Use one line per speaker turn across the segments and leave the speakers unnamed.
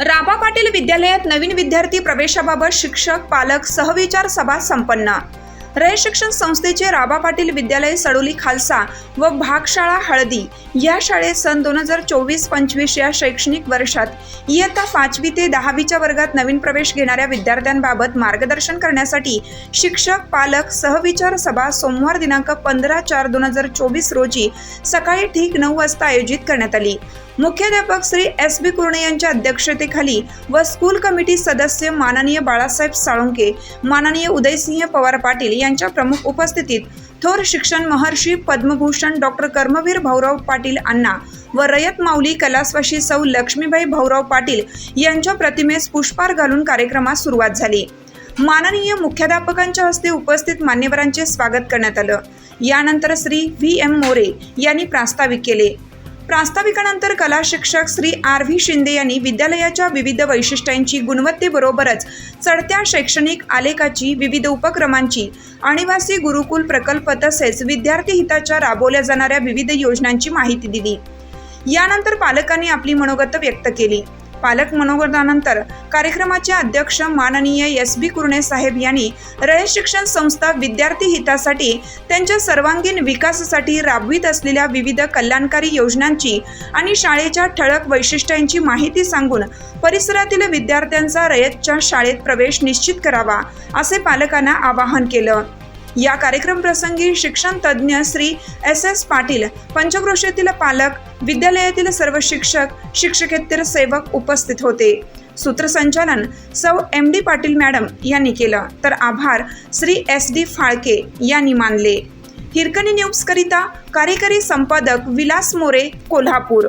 राभा पाटील विद्यालयात नवीन विद्यार्थी प्रवेशाबाबत शिक्षक पालक सहविचार सभा संपन्न. रय शिक्षण संस्थेचे राभा पाटील विद्यालय सडोली खालसा व भागशाळा हळदी या शाळेत सन दोन हजार चोवीस पंचवीस या शैक्षणिक वर्षात इयत्ता पाचवी ते दहावीच्या वर्गात नवीन प्रवेश घेणाऱ्या विद्यार्थ्यांबाबत मार्गदर्शन करण्यासाठी शिक्षक पालक सहविचार सभा सोमवार दिनांक पंधरा चार दोन हजार चोवीस रोजी सकाळी ठीक नऊ वाजता आयोजित करण्यात आली. मुख्याध्यापक श्री एस बी कुर्णे यांच्या अध्यक्षतेखाली व स्कूल कमिटी सदस्य माननीय बाळासाहेब साळुंके माननीय उदयसिंह पवार पाटील यांच्या प्रमुख उपस्थितीत थोर शिक्षण महर्षी पद्मभूषण डॉक्टर कर्मवीर भाऊराव पाटील अण्णा व रयत माऊली कैलासवाशी सौ लक्ष्मीबाई भाऊराव पाटील यांच्या प्रतिमेस पुष्पार घालून कार्यक्रमास सुरुवात झाली. माननीय मुख्याध्यापकांच्या हस्ते उपस्थित मान्यवरांचे स्वागत करण्यात आलं. यानंतर श्री व्ही एम मोरे यांनी प्रास्ताविक केले. प्रास्ताविकानंतर कला शिक्षक श्री आर व्ही शिंदे यांनी विद्यालयाच्या विविध वैशिष्ट्यांची गुणवत्तेबरोबरच चढत्या शैक्षणिक आलेखाची विविध उपक्रमांची आणिवासी गुरुकुल प्रकल्प तसेच विद्यार्थी हिताच्या राबवल्या जाणाऱ्या विविध योजनांची माहिती दिली. यानंतर पालकांनी आपली मनोगत व्यक्त केली. पालक मनोगतानंतर कार्यक्रमाचे अध्यक्ष माननीय एस बी कुर्णे साहेब यांनी रयत शिक्षण संस्था विद्यार्थी हितासाठी त्यांच्या सर्वांगीण विकासासाठी राबवित असलेल्या विविध कल्याणकारी योजनांची आणि शाळेच्या ठळक वैशिष्ट्यांची माहिती सांगून परिसरातील विद्यार्थ्यांचा रयतच्या शाळेत प्रवेश निश्चित करावा असे पालकांना आवाहन केलं. या कार्यक्रम प्रसंगी शिक्षण तज्ज्ञ श्री एस एस पाटील पंचक्रोशीतील पालक विद्यालयातील सर्व शिक्षक शिक्षकेतर सेवक उपस्थित होते. सूत्रसंचालन सौ एम डी पाटील मॅडम यांनी केलं. तर आभार श्री एस डी फाळके यांनी मानले. हिरकणी न्यूजकरिता कार्यकारी संपादक विलास मोरे कोल्हापूर.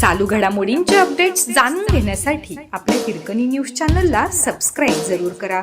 चालू घडामोडींचे अपडेट्स जाणून घेण्यासाठी आपल्या हिरकणी न्यूज चॅनलला सबस्क्राईब जरूर करा.